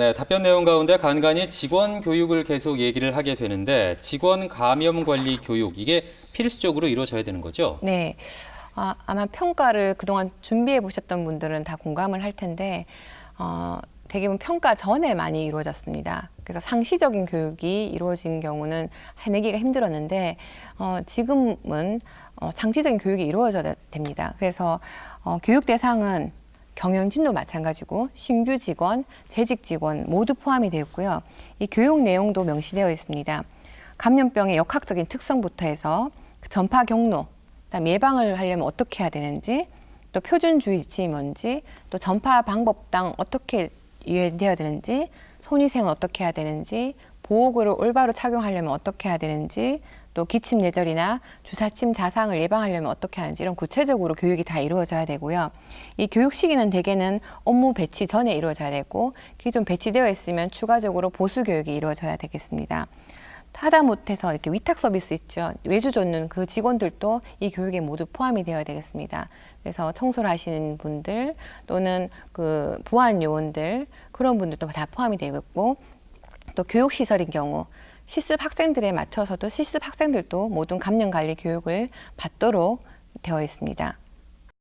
네, 답변 내용 가운데 간간히 직원 교육을 계속 얘기를 하게 되는데 직원 감염 관리 교육 이게 필수적으로 이루어져야 되는 거죠? 네. 아, 아마 평가를 그동안 준비해 보셨던 분들은 다 공감을 할 텐데, 어, 대부분 평가 전에 많이 이루어졌습니다. 그래서 상시적인 교육이 이루어진 경우는 해내기가 힘들었는데, 어, 지금은 어, 상시적인 교육이 이루어져야 됩니다. 그래서 어, 교육 대상은 경영진도 마찬가지고 신규 직원, 재직 직원 모두 포함이 되어 있고요. 이 교육 내용도 명시되어 있습니다. 감염병의 역학적인 특성부터 해서 그 전파 경로, 그다음 예방을 하려면 어떻게 해야 되는지, 또 표준 주의 지침이 뭔지, 또 전파 방법당 어떻게 유예되어야 되는지, 손위생은 어떻게 해야 되는지, 보호구를 올바로 착용하려면 어떻게 해야 되는지, 또 기침 뇌절이나 주사침 자상을 예방하려면 어떻게 하는지 이런 구체적으로 교육이 다 이루어져야 되고요. 이 교육 시기는 대개는 업무 배치 전에 이루어져야 되고 기존 배치되어 있으면 추가적으로 보수 교육이 이루어져야 되겠습니다. 하다 못해서 이렇게 위탁 서비스 있죠. 외주 줬는 그 직원들도 이 교육에 모두 포함이 되어야 되겠습니다. 그래서 청소를 하시는 분들 또는 그 보안 요원들 그런 분들도 다 포함이 되겠고 또 교육 시설인 경우 실습 학생들에 맞춰서도 실습 학생들도 모든 감염 관리 교육을 받도록 되어 있습니다.